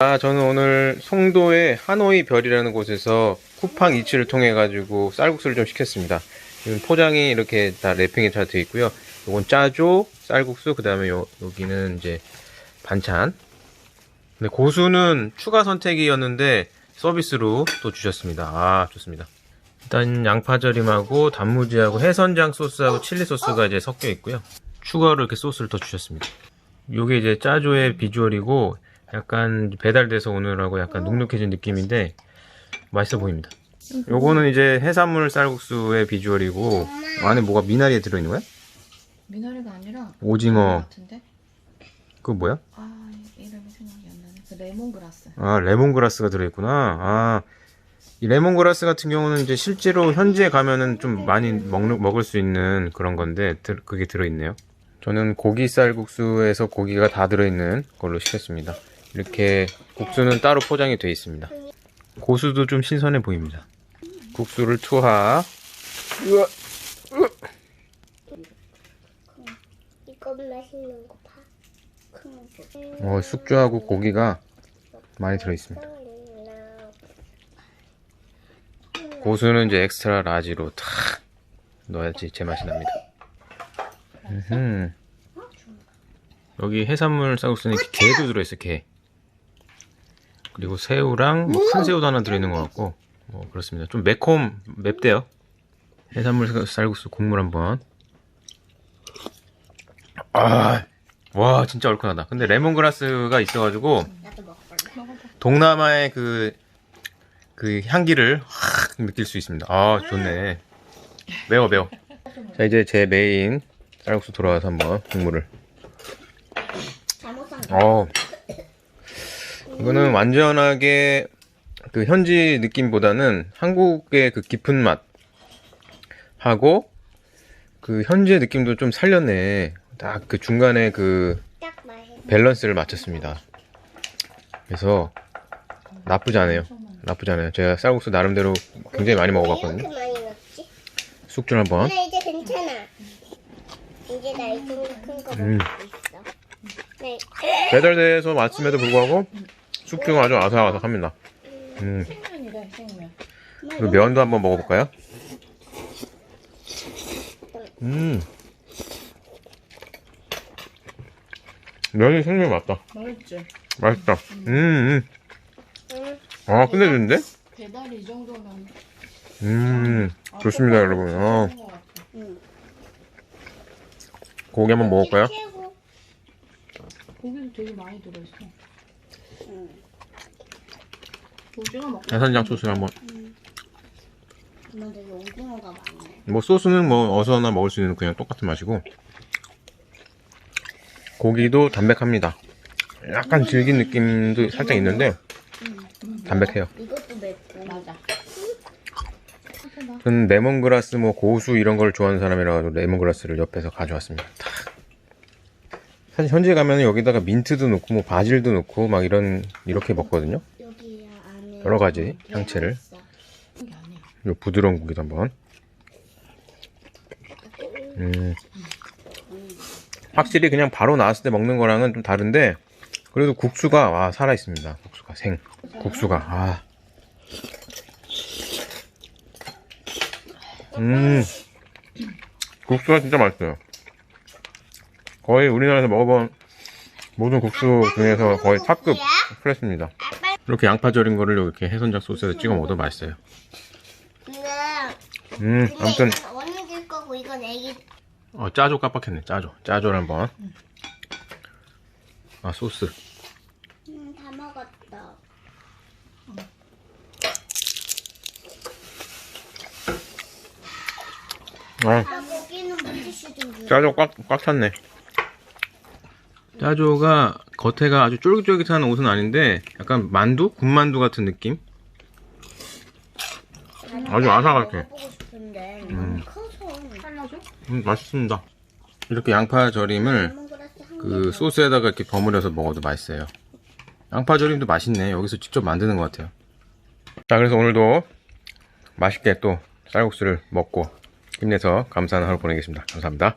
아, 저는 오늘 송도의 하노이 별이라는 곳에서 쿠팡 이츠를 통해 가지고 쌀국수를 좀 시켰습니다. 포장이 이렇게 다 랩핑이 잘 되어 있고요. 요건 짜조, 쌀국수, 그 다음에 요, 여기는 이제 반찬. 근데 고수는 추가 선택이었는데 서비스로 또 주셨습니다. 아, 좋습니다. 일단 양파절임하고 단무지하고 해선장 소스하고 칠리 소스가 이제 섞여 있고요. 추가로 이렇게 소스를 더 주셨습니다. 요게 이제 짜조의 비주얼이고 약간 배달돼서 오느라고 약간 눅눅해진 느낌인데 맛있어 보입니다. 요거는 이제 해산물 쌀국수의 비주얼이고 안에 뭐가 미나리에 들어있는 거야? 미나리가 아니라 오징어 같은데? 그거 뭐야? 아 이름이 생각이 안 나네. 그 레몬그라스. 아 레몬그라스가 들어있구나. 아, 이 레몬그라스 같은 경우는 이제 실제로 현지에 가면은 좀 많이 먹는, 먹을 수 있는 그런 건데 들- 그게 들어있네요. 저는 고기 쌀국수에서 고기가 다 들어있는 걸로 시켰습니다. 이렇게 국수는 따로 포장이 되어 있습니다. 고수도 좀 신선해 보입니다. 국수를 투하. 으아, 이거 맛있는 거 봐. 어, 숙주하고 고기가 많이 들어있습니다. 고수는 이제 엑스트라 라지로 탁 넣어야지 제맛이 납니다. 여기 해산물 쌀국수는 게도 들어있어 게. 그리고 새우랑 뭐 큰 새우도 하나 들어있는 것 같고 뭐 그렇습니다. 좀 매콤 맵대요. 해산물 쌀- 쌀국수 국물 한번. 아, 와 진짜 얼큰하다. 근데 레몬그라스가 있어가지고. 동남아의 그, 그 향기를 확 느낄 수 있습니다. 아, 좋네. 매워, 매워. 자, 이제 제 메인 쌀국수 돌아와서 한번 국물을. 어. 이거는 완전하게 그 현지 느낌보다는 한국의 그 깊은 맛 하고 그 현지의 느낌도 좀 살렸네. 딱 그 중간에 그. 밸런스를 맞췄습니다. 그래서 나쁘지 않아요. 나쁘지 않아요. 제가 쌀국수 나름대로 굉장히 많이 먹어봤거든요. 숙주 한번. 근데 이제 괜찮아. 이제 나이 정도 큰거 음. 먹을 수 있어. 네. 배달돼서 왔음에도 불구하고 숙주가 아주 아삭아삭합니다. 음, 생면이래 생면. 그리고 면도 한번 먹어볼까요? 음, 면이 생면 맞다. 맛있지. 맛있다. 음, 음. 응. 아, 끝내주는데? 배달이 이 정도면 음, 좋습니다, 여러분. 어, 좋은 것 같아. 응. 고기 한번 먹을까요? 고기도 되게 많이 들어있어. 응. 오징어 먹고. 해산장 소스 한번. 엄마 되게 오징어가 많네. 뭐 소스는 뭐 어서나 먹을 수 있는 그냥 똑같은 맛이고 고기도 담백합니다. 약간 질긴 느낌도 살짝 있는데 담백해요. 이것도 맵고. 맞아. 저는 레몬그라스 뭐 고수 이런 걸 좋아하는 사람이라 가지고 레몬그라스를 옆에서 가져왔습니다. 탁. 사실 현지에 가면 여기다가 민트도 넣고 뭐 바질도 넣고 막 이런 이렇게 먹거든요. 여기 안에 여러 가지 향채를. 이게 아니야. 요 부드러운 고기도 한번. 음. 확실히 그냥 바로 나왔을 때 먹는 거랑은 좀 다른데 그래도 국수가 와 살아 있습니다. 국수가 생 국수가 아. 음. 국수가 진짜 맛있어요. 거의 우리나라에서 먹어본 모든 국수 중에서 거의 탑급 클래스입니다. 이렇게 양파 절인 거를 이렇게 해선장 소스에 찍어 먹어도 맛있어요. 음, 아무튼 이건 언니들 거고 이건 애기 어, 짜조 깜빡했네. 짜조. 짜조를 한번. 아, 소스. 음, 다 먹었다. 아, 아. 짜조 꽉, 꽉 찼네. 짜조가 겉에가 아주 쫄깃쫄깃한 옷은 아닌데 약간 만두? 군만두 같은 느낌? 아주 싶은데 음. 커서 잘라줘? 음, 맛있습니다. 이렇게 양파 절임을 한그 소스에다가 이렇게 버무려서 먹어도 맛있어요. 양파 절임도 맛있네. 여기서 직접 만드는 것 같아요. 자, 그래서 오늘도 맛있게 또 쌀국수를 먹고 힘내서 감사한 하루 보내겠습니다. 감사합니다.